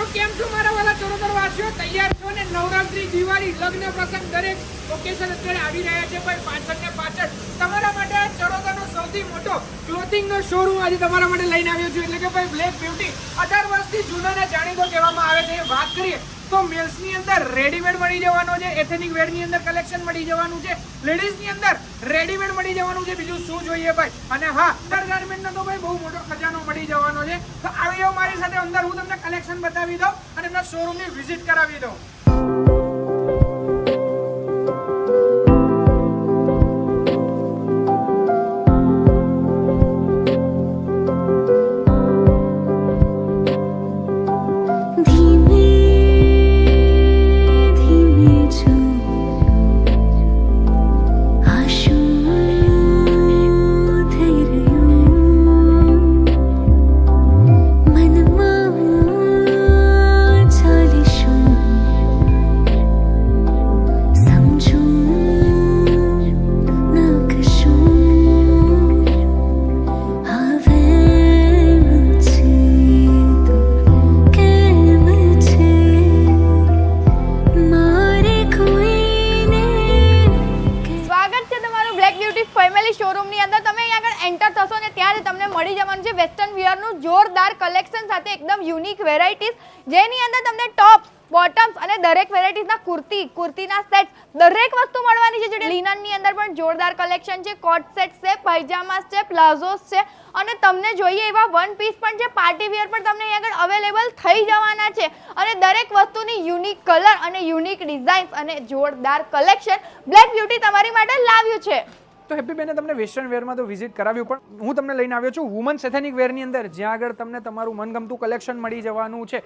તો કેમ છો મારા વાલા ચરોતર વાસીઓ તૈયાર છો ને? નવરાત્રી, દિવાળી, લગ્ન પ્રસંગ દરેક ઓકેશન અત્યારે આવી રહ્યા છે ભાઈ પાછળ ને પાછળ તમારા માટે આ ચરોતરનો સૌથી મોટો ક્લોથિંગનો શોરૂમ આજે તમારા માટે લઈને આવ્યો છું. એટલે કે ભાઈ બ્લેક બ્યુટી અઢાર વર્ષથી જૂનાને જાણીતો કહેવામાં આવે છે. વાત કરીએ તો મેલ્સની અંદર રેડીમેડ મળી જવાનો છે, એથેનિક વેરની અંદર કલેક્શન મળી જવાનું છે, લેડીઝની અંદર રેડીમેડ મળી જવાનું છે. બીજું શું જોઈએ ભાઈ? અને હા અંડર ગાર્મેન્ટનો તો ભાઈ બહુ મોટો ખજાનો મળી જવાનો છે. તો આવી જાઓ મારી સાથે, અંદર હું તમને કલેક્શન બતાવી દઉં અને એમના શોરૂમની વિઝિટ કરાવી દઉં. એન્ટર થશો ને ત્યારે તમને મળી જવાનું છે વેસ્ટર્ન વિયરનું જોરદાર કલેક્શન સાથે એકદમ યુનિક વેરાયટીઝ જેની અંદર તમને ટોપ્સ બોટમ્સ અને દરેક વેરાયટીઝના કુર્તી, કુર્તીના સેટ દરેક વસ્તુ મળવાની છે. જે લિનનની અંદર પણ જોરદાર કલેક્શન છે. કોટ સેટ છે પાયજામાસ છે પ્લાઝોસ છે. અને તમને જોઈએ એવા વન પીસ પણ છે. પાર્ટી વેર પણ તમને અહીંયા આગળ અવેલેબલ થઈ જવાના છે. અને દરેક વસ્તુની યુનિક કલર અને યુનિક ડિઝાઇન્સ અને જોરદાર કલેક્શન બ્લેક બ્યુટી તમારી માટે લાવ્યું છે. તો હેપી બેને તમને વેસ્ટર્ન વેરમાં તો વિઝિટ કરાવ્યું, પણ હું તમને લઈને આવ્યો છું વુમન્સ એથેનિક વેરની અંદર, જ્યાં આગળ તમને તમારું મનગમતું કલેક્શન મળી જવાનું છે.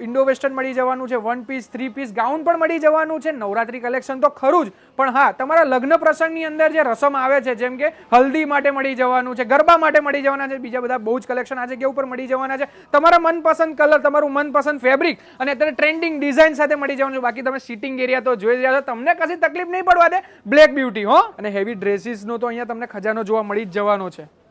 ઇન્ડો વેસ્ટર્ન મળી જવાનું છે, one piece, three piece, gown પણ મળી જવાનું છે. નવરાત્રી કલેક્શન તો ખરું જ. પણ હા, તમારા લગ્ન પ્રસંગની અંદર જે રસમ આવે છે, જેમ કે હલ્દી માટે મળી જવાનું છે, ગરબા માટે મળી જવાના છે, બીજા બધા બહુ જ કલેક્શન આ જગ્યા ઉપર મળી જવાના છે. તમારા મનપસંદ કલર, તમારું મનપસંદ ફેબ્રિક અને અત્યારે ટ્રેન્ડિંગ ડિઝાઇન સાથે મળી જવાનું છે. બાકી તમે સિટિંગ એરિયા તો જોઈ રહ્યા છો. તમને કશી તકલીફ નહીં પડવા દે. બ્લેક બ્યુટી હો. અને હેવી ડ્રેસીસનો તો અહીંયા તમને ખજાનો જોવા મળી જ જવાનો છે.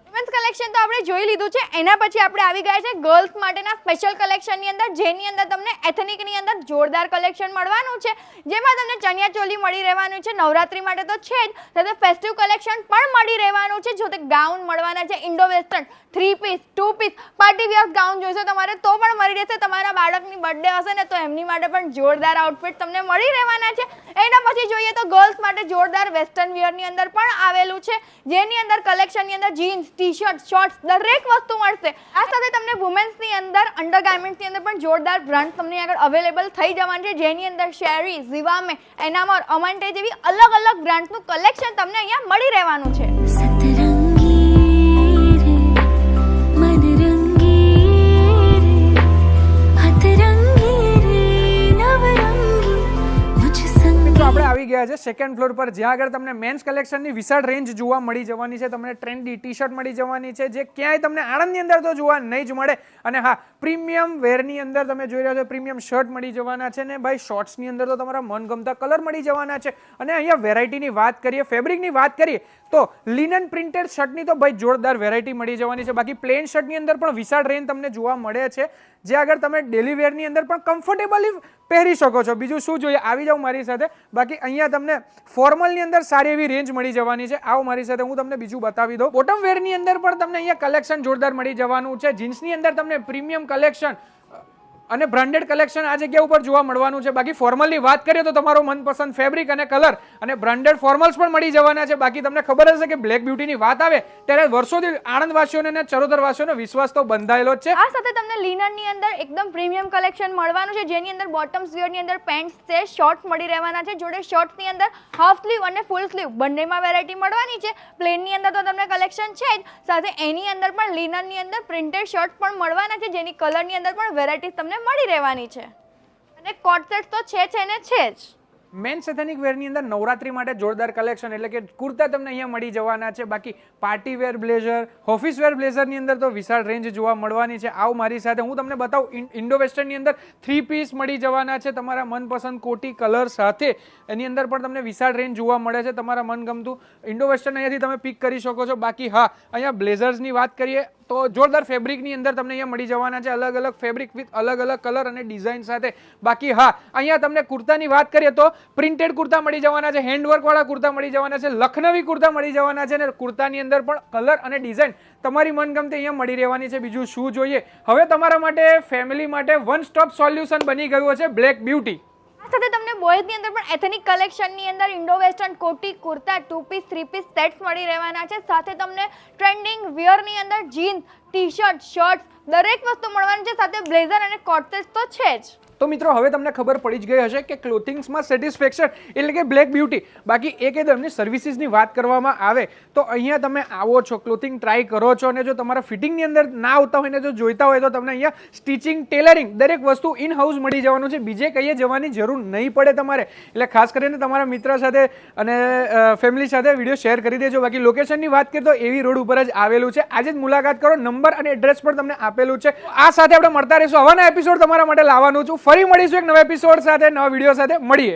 કલેક્શન તો આપણે જોઈ લીધું છે. એના પછી આપણે આવી ગયા છે ગર્લ્સ માટેના સ્પેશિયલ કલેક્શનની અંદર, જેની અંદર તમને એથનિકની અંદર જોરદાર કલેક્શન મળવાનું છે. જેમાં તમને ચણિયા ચોલી મળી રહેવાનું છે, નવરાત્રી માટે તો છે જ, સાથે ફેસ્ટિવ કલેક્શન પણ મળી રહેવાનું છે. જો તે ગાઉન મળવાના છે Indo western three piece two piece party wear gown જોઈશે તમારે તો પણ મળી રહેશે. તમારા બાળકની બર્થડે હશે ને તો એમની માટે પણ જોરદાર આઉટફિટ તમને મળી રહેવાના છે. એના પછી જોઈએ તો ગર્લ્સ માટે જોરદાર વેસ્ટર્ન વિયરની અંદર પણ આવેલું છે. જેની અંદર કલેક્શનની અંદર જીન્સ ટી શર્ટ શોર્ટ્સ દરેક વસ્તુ મળશે. આ સાથે તમને વુમેન્સની અંદર અંડરગાર્મેન્ટ્સની અંદર પણ જોરદાર બ્રાન્ડ તમને આગળ અવેલેબલ થઈ જવાની છે. જેની અંદર શેરી ઝિવામે એનામોર અમન્ટે જેવી અલગ અલગ બ્રાન્ડ્સનું કલેક્શન તમને અહીંયા મળી રહેવાનું છે. સેકન્ડ ફ્લોર પર જ્યાં આગળ તમને મેન્સ કલેક્શનની વિશાળ રેન્જ જોવા મળી જવાની છે, તમને ટ્રેન્ડી ટી શર્ટ મળી જવાની છે, જે ક્યાંય તમને આણંદની અંદર તો જોવા નહીં જ મળે. અને હા પ્રીમિયમ વેરની અંદર તમે જોઈ રહ્યા છો પ્રીમિયમ શર્ટ મળી જવાના છે ને ભાઈ શોર્ટ્સની અંદર તો તમારા મનગમતા કલર મળી જવાના છે. અને અહીંયા વેરાયટીની વાત કરીએ ફેબ્રિકની વાત કરીએ, તો લિનન પ્રિન્ટેડ શર્ટની તો ભાઈ જોરદાર વેરાયટી મળી જવાની છે. બાકી પ્લેન શર્ટની અંદર પણ વિશાળ રેન્જ તમને જોવા મળે છે. જે આગળ તમે ડેલી વેરની અંદર પણ કમ્ફર્ટેબલી પહેરી શકો છો. બીજું શું જોઈએ? આવી જાઓ મારી સાથે. બાકી અહીંયા તમને ફોર્મલની અંદર સારી એવી રેન્જ મળી જવાની છે. આવો મારી સાથે હું તમને બીજું બતાવી દઉં. બોટમ વેરની અંદર પણ તમને અહીંયા કલેક્શન જોરદાર મળી જવાનું છે. જીન્સની અંદર તમને પ્રીમિયમ કલેક્શન અને બ્રાન્ડેડ કલેક્શન આ જગ્યા ઉપર જોવા મળવાનું છે. બાકી ફોર્મલની વાત કરીએ તો તમારો મનપસંદ ફેબ્રિક અને કલર અને બ્રાન્ડેડ ફોર્મલ્સ પણ મળી જવાના છે. બાકી તમને ખબર હશે કે બ્લેક બ્યુટીની વાત આવે ત્યારે વર્ષોથી આણંદવાસીઓને અને ચરોતરવાસીઓનો વિશ્વાસ તો બંધાયેલો જ છે. આ સાથે તમને લિનનની અંદર એકદમ પ્રીમિયમ કલેક્શન મળવાનું છે. જેની અંદર બોટમ્સ વેરની અંદર પેન્ટ્સ છે શોર્ટ્સ મળી રહેવાના છે. જોડે શોર્ટ્સની અંદર હાફ સ્લીવ અને ફૂલ સ્લીવ બંનેમાં વેરાયટી મળવાની છે. પ્લેનની અંદર તો તમને કલેક્શન છે જ. સાથે એની અંદર પણ લિનનની અંદર પ્રિન્ટેડ શર્ટ પણ મળવાના છે. જેની કલરની અંદર પણ વેરાયટીઝ તમને મળી રહેવાની છે. અને કોટ સેટ તો છે છે ને છે જ. મેન સેથેનિક વેરની અંદર નવરાત્રી માટે જોરદાર કલેક્શન એટલે કે કુર્તા તમને અહીંયા મળી જવાના છે. બાકી party wear blazer office wear બ્લેઝરની અંદર તો વિશાળ રેન્જ જોવા મળવાની છે. આવ મારી સાથે હું તમને બતાવું ઇન્ડો વેસ્ટર્નની અંદર થ્રી પીસ મળી જવાના છે તમારા મનપસંદ કોટી કલર સાથે. એની અંદર પણ તમને વિશાળ રેન્જ જોવા મળે છે તમારા મનગમતું. ઇન્ડો વેસ્ટર્ન અહીંયાથી તમે પિક કરી શકો છો. બાકી હા, અહીંયા બ્લેઝર્સની વાત કરીએ તો જોરદાર ફેબ્રિકની અંદર તમને અહીંયા મળી જવાના છે. અલગ અલગ ફેબ્રિક વિથ અલગ અલગ કલર અને ડિઝાઇન સાથે. બાકી હા, અહીંયા તમને કુર્તાની વાત કરીએ તો પ્રિન્ટેડ કુર્તા મળી જવાના છે હેન્ડવર્કવાળા કુર્તા મળી જવાના છે, લખનવી કુર્તા મળી જવાના છે અને કુર્તાની અંદર પણ કલર અને ડિઝાઇન તમારી મનગમતી અહીંયા મળી રહેવાની છે. બીજું શું જોઈએ? હવે તમારા માટે ફેમિલી માટે વન સ્ટોપ સોલ્યુશન બની ગયું છે બ્લેક બ્યુટી સાથે તમને બોયઝની અંદર પણ એથેનિક કલેક્શનની અંદર ઇન્ડો વેસ્ટર્ન કોટી kurta, two piece, three piece sets મળી રહેવાના છે. સાથે તમને ટ્રેન્ડિંગ વિયરની અંદર જીન્સ ટી શર્ટ શર્ટ્સ દરેક વસ્તુ મળવાની છે. સાથે બ્લેઝર અને કોટસેટ તો છે જ. તો મિત્રો, હવે તમને ખબર પડી જ ગઈ હશે કે ક્લોથિંગ્સમાં સેટિસ્ફેક્શન એટલે કે બ્લેક બ્યુટી બાકી એક એમની સર્વિસીસની વાત કરવામાં આવે, તો અહીંયા તમે આવો છો ક્લોથિંગ ટ્રાય કરો છો અને જો તમારા ફિટિંગની અંદર ના આવતા હોય ને જો જોઈતા હોય તો તમને અહીંયા સ્ટિચિંગ ટેલરિંગ દરેક વસ્તુ ઇન હાઉસ મળી જવાનું છે. બીજે કહીએ જવાની જરૂર નહીં પડે તમારે. એટલે ખાસ કરીને તમારા મિત્ર સાથે અને ફેમિલી સાથે વીડિયો શેર કરી દેજો. બાકી લોકેશનની વાત કરીએ તો એવી રોડ ઉપર જ આવેલું છે. આજે જ મુલાકાત કરો. નંબર અને એડ્રેસ પણ તમને આપેલું છે. આ સાથે આપણે મળતા રહીશું. હવાના એપિસોડ તમારા માટે લાવવાનું છું. ફરી મળીશું એક નવા એપિસોડ સાથે નવા વીડિયો સાથે. મળીએ.